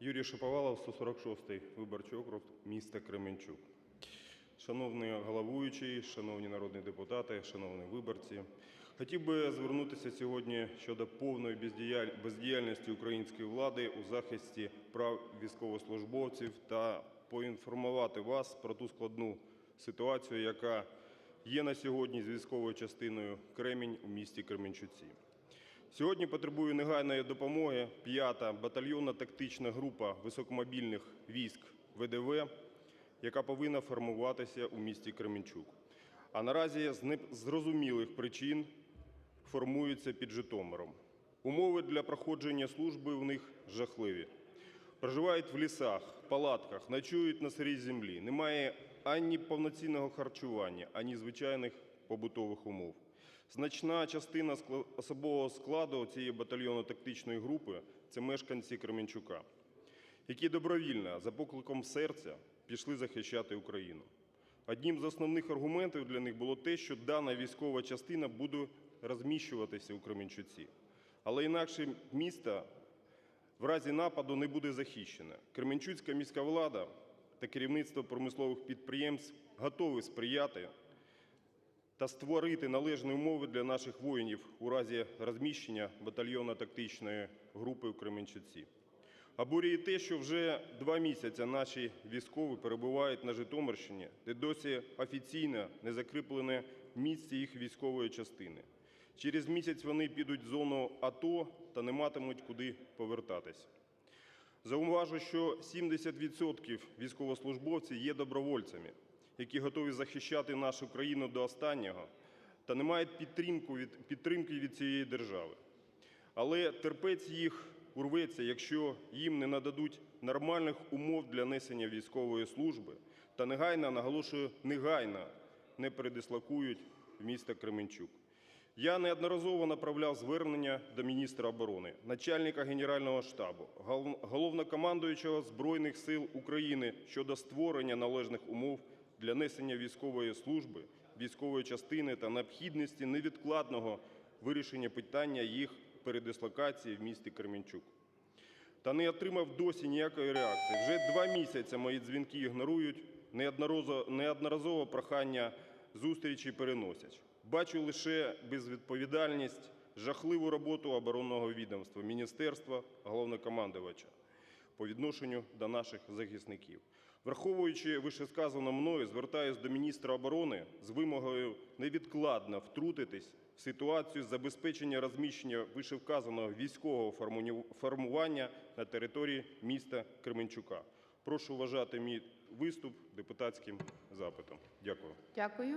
Юрій Шаповалов, 146-й виборчий округ, місто Кременчук. Шановний головуючий, шановні народні депутати, шановні виборці, хотів би звернутися сьогодні щодо повної бездіяльності української влади у захисті прав військовослужбовців та поінформувати вас про ту складну ситуацію, яка є на сьогодні з військовою частиною Кремінь у місті Кременчуці. Сьогодні потребує негайної допомоги 5-та батальйонна тактична група високомобільних військ ВДВ, яка повинна формуватися у місті Кременчук. А наразі з незрозумілих причин формується під Житомиром. Умови для проходження служби у них жахливі. Проживають в лісах, палатках, ночують на сирій землі. Немає ані повноцінного харчування, ані звичайних побутових умов. Значна частина особового складу цієї батальйонно-тактичної групи – це мешканці Кременчука, які добровільно, за покликом серця, пішли захищати Україну. Одним з основних аргументів для них було те, що дана військова частина буде розміщуватися у Кременчуці. Але інакше місто в разі нападу не буде захищена. Кременчуцька міська влада та керівництво промислових підприємств готові сприяти та створити належні умови для наших воїнів у разі розміщення батальйонно-тактичної групи у Кременчуці. Обурює те, що вже два місяці наші військові перебувають на Житомирщині, де досі офіційно не закріплене місце їх військової частини. Через місяць вони підуть в зону АТО та не матимуть куди повертатись. Зауважу, що 70% військовослужбовців є добровольцями, які готові захищати нашу країну до останнього та не мають підтримки від цієї держави. Але терпець їх урветься, якщо їм не нададуть нормальних умов для несення військової служби та негайно, наголошую, негайно не передислокують в місто Кременчук. Я неодноразово направляв звернення до міністра оборони, начальника Генерального штабу, головнокомандуючого Збройних сил України щодо створення належних умов для несення військової служби, військової частини та необхідності невідкладного вирішення питання їх передислокації в місті Кременчук. Та не отримав досі ніякої реакції. Вже два місяці мої дзвінки ігнорують, неодноразово, неодноразово прохання зустрічі переносять. Бачу лише безвідповідальність, жахливу роботу оборонного відомства, міністерства, головнокомандувача по відношенню до наших захисників. Враховуючи вишесказане мною, звертаюся до міністра оборони з вимогою невідкладно втрутитись в ситуацію забезпечення розміщення вишевказаного військового формування на території міста Кременчука. Прошу вважати мій виступ депутатським запитом. Дякую. Дякую.